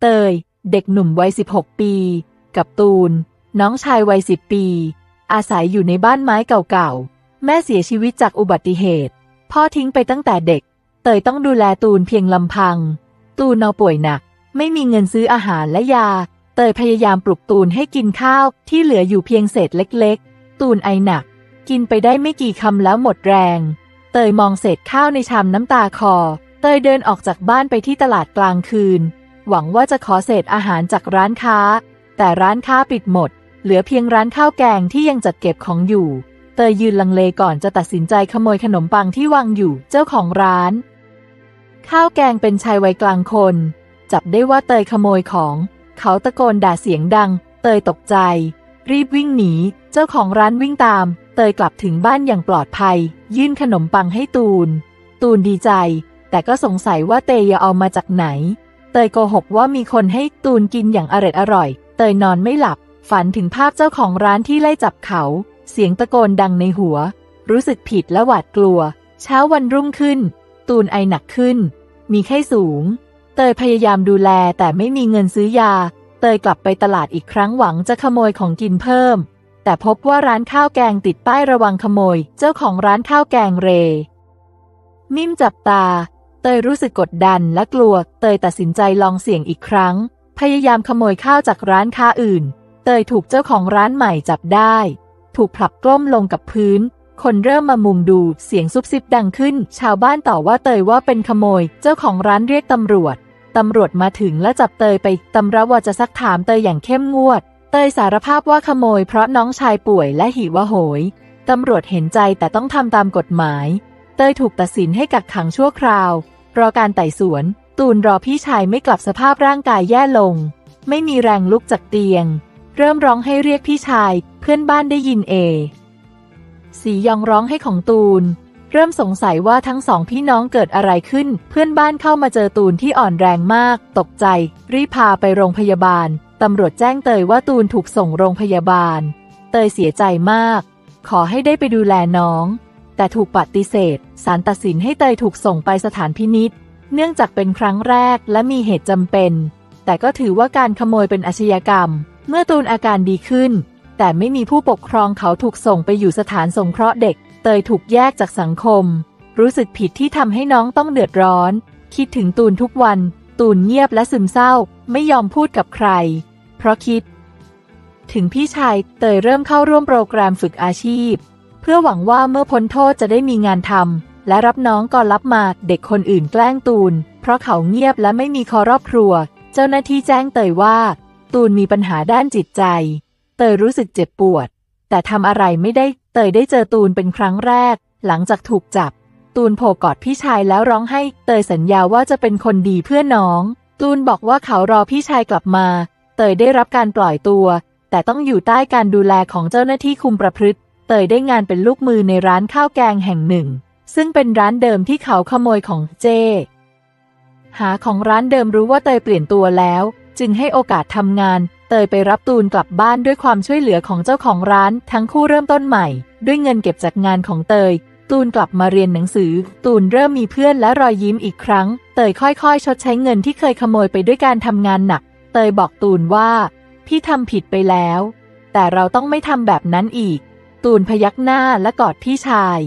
เตย เด็กหนุ่มวัย 16 ปี กับตูน น้องชายวัย 10 ปี อาศัยอยู่ในบ้านไม้เก่าๆ แม่เสียชีวิตจากอุบัติเหตุ พ่อทิ้งไปตั้งแต่เด็ก เตยต้องดูแลตูนเพียงลำพัง ตูนนอนป่วยหนัก ไม่มีเงินซื้ออาหารและยา เตยพยายามปลุกตูนให้กินข้าวที่เหลืออยู่เพียงเศษเล็กๆ ตูนไอหนัก กินไปได้ไม่กี่คำแล้วหมดแรง เตยมองเศษข้าวในชามน้ำตาคอเตยเดินออกจากบ้านไปที่ตลาดกลางคืน หวังว่าจะขอเศษอาหารจากร้านค้า แต่ร้านค้าปิดหมด เหลือเพียงร้านข้าวแกงที่ยังจัดเก็บของอยู่ เตยยืนลังเลก่อนจะตัดสินใจขโมยขนมปังที่วางอยู่เจ้าของร้าน ข้าวแกงเป็นชายวัยกลางคน จับได้ว่าเตยขโมยของ เขาตะโกนด่าเสียงดัง เตยตกใจ รีบวิ่งหนี เจ้าของร้านวิ่งตาม เตยกลับถึงบ้านอย่างปลอดภัย ยื่นขนมปังให้ตูน ตูนดีใจ แต่ก็สงสัยว่าเตยเอามาจากไหน เตยโกหกว่ามีคนให้ตูนกินอย่างอร็ดอร่อย เตยนอนไม่หลับ ฝันถึงภาพเจ้าของร้านที่ไล่จับเขา เสียงตะโกนดังในหัว รู้สึกผิดและหวาดกลัว เช้าวันรุ่งขึ้น ตูนไอหนักขึ้น มีไข้สูง เตยพยายามดูแลแต่ไม่มีเงินซื้อยา เตยกลับไปตลาดอีกครั้งหวังจะขโมยของกินเพิ่ม แต่พบว่าร้านข้าวแกงติดป้ายระวังขโมย เจ้าของร้านข้าวแกงเร นิ่มจับตา เตยรู้สึกกดดันและกลัว เตยตัดสินใจลองเสี่ยงอีกครั้ง พยายามขโมยข้าวจากร้านค้าอื่น เตยถูกเจ้าของร้านใหม่จับได้ ถูกผลักกล้มลงกับพื้น คนเริ่มมามุงดู เสียงซุบซิบดังขึ้น ชาวบ้านต่อว่าเตยว่าเป็นขโมย เจ้าของร้านเรียกตำรวจ ตำรวจมาถึงและจับเตยไป ตำรวจจะซักถามเตยอย่างเข้มงวด เตยสารภาพว่าขโมยเพราะน้องชายป่วยและหิวโหย ตำรวจเห็นใจแต่ต้องทำตามกฎหมาย เตยถูกตัดสินให้กักขังชั่วคราว รอการไต่สวน ตูนรอพี่ชายไม่กลับสภาพร่างกายแย่ลง ไม่มีแรงลุกจากเตียง เริ่มร้องให้เรียกพี่ชาย เพื่อนบ้านได้ยินเอ สียองร้องให้ของตูน เริ่มสงสัยว่าทั้งสองพี่น้องเกิดอะไรขึ้น เพื่อนบ้านเข้ามาเจอตูนที่อ่อนแรงมาก ตกใจ รีบพาไปโรงพยาบาล ตำรวจแจ้งเตยว่าตูนถูกส่งโรงพยาบาล เตยเสียใจมาก ขอให้ได้ไปดูแลน้อง แต่ถูกปฏิเสธศาลตัดสินให้เตยถูกส่งไปสถานพินิษเนื่องจากเป็นครั้งแรกและมีเหตุจำเป็น แต่ก็ถือว่าการขโมยเป็นอาชญากรรม เมื่อตูนอาการดีขึ้น แต่ไม่มีผู้ปกครองเขาถูกส่งไปอยู่สถานสงเคราะห์เด็ก เตยถูกแยกจากสังคม รู้สึกผิดที่ทำให้น้องต้องเดือดร้อน คิดถึงตูนทุกวัน ตูนเงียบและซึมเศร้า ไม่ยอมพูดกับใคร เพราะคิด ถึงพี่ชาย เตยเริ่มเข้าร่วมโปรแกรมฝึกอาชีพ เพื่อหวังว่าเมื่อพ้นโทษจะได้มีงานทำและรับน้องก่อนรับมาเด็กคนอื่นแกล้งตูน เพราะเขาเงียบและไม่มีคอรอบครัว เจ้าหน้าที่แจ้งเตยว่า ตูนมีปัญหาด้านจิตใจ เตยรู้สึกเจ็บปวด แต่ทำอะไรไม่ได้ เตยได้เจอตูนเป็นครั้งแรก หลังจากถูกจับ ตูนโผล่กอดพี่ชายแล้วร้องให้ เตยสัญญาว่าจะเป็นคนดีเพื่อน้อง ตูนบอกว่าเขารอพี่ชายกลับมา เตยได้รับการปล่อยตัว แต่ต้องอยู่ใต้การดูแลของเจ้าหน้าที่คุมประพฤติ เตยได้งานเป็นลูกมือในร้านข้าวแกงแห่งหนึ่ง ซึ่งเป็นร้านเดิมที่เขาขโมยของเจ หาของร้านเดิมรู้ว่าเตยเปลี่ยนตัวแล้ว จึงให้โอกาสทำงาน เตยไปรับตูนกลับบ้านด้วยความช่วยเหลือของเจ้าของร้าน ทั้งคู่เริ่มต้นใหม่ ด้วยเงินเก็บจากงานของเตย ตูนกลับมาเรียนหนังสือ ตูนเริ่มมีเพื่อนและรอยยิ้มอีกครั้ง เตยค่อยๆ ชดใช้เงินที่เคยขโมยไปด้วยการทำงานหนัก เตยบอกตูนว่า พี่ทำผิดไปแล้ว แต่เราต้องไม่ทำแบบนั้นอีก ตูนพยักหน้าและกอดพี่ชาย